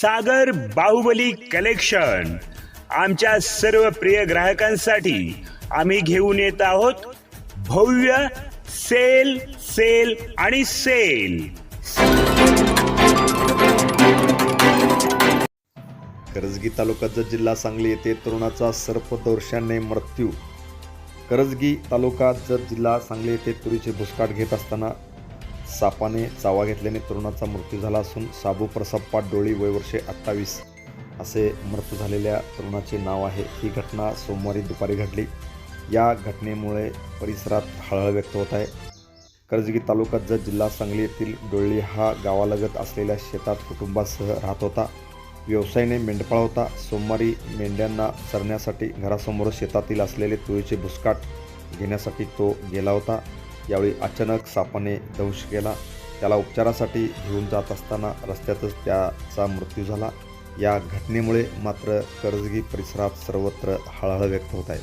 सागर Baahubali collection. आमच्या सर्व प्रिय ग्राहकांसाठी आम्ही घेऊन येत आहोत भव्य सेल सेल आणि सेल. करजगी तालुक्याचा जिल्हा सांगली येथे तरुणाचा सर्पदंशाने मृत्यू. करजगी तालुका जत जिल्हा सांगली येथे तुरीचे भुसकाट घेत असताना सापाने चावा घेतल्याने तरुणाचा मृत्यू झाला असून साबू प्रसाद पाटडोळी वय अठ्ठावीस असे मृत्यू झालेल्या तरुणाचे नाव आहे. ही घटना सोमवारी दुपारी घडली. या घटनेमुळे परिसरात हळहळ व्यक्त होत आहे. कर्जगी तालुक्यात जत जिल्हा सांगली येथील डोळी हा गावालगत असलेल्या शेतात कुटुंबासह राहत होता. व्यवसायाने मेंढपाळ होता. सोमवारी मेंढ्यांना चरण्यासाठी घरासमोर शेतातील असलेले तुळीचे भुसकाट घेण्यासाठी तो गेला होता. यावेळी अचानक सापाने दंश केला. त्याला उपचारासाठी घेऊन जात असताना रस्त्यातच त्याचा मृत्यू झाला. या घटनेमुळे मात्र करजगी परिसरात सर्वत्र हळहळ व्यक्त होत आहे.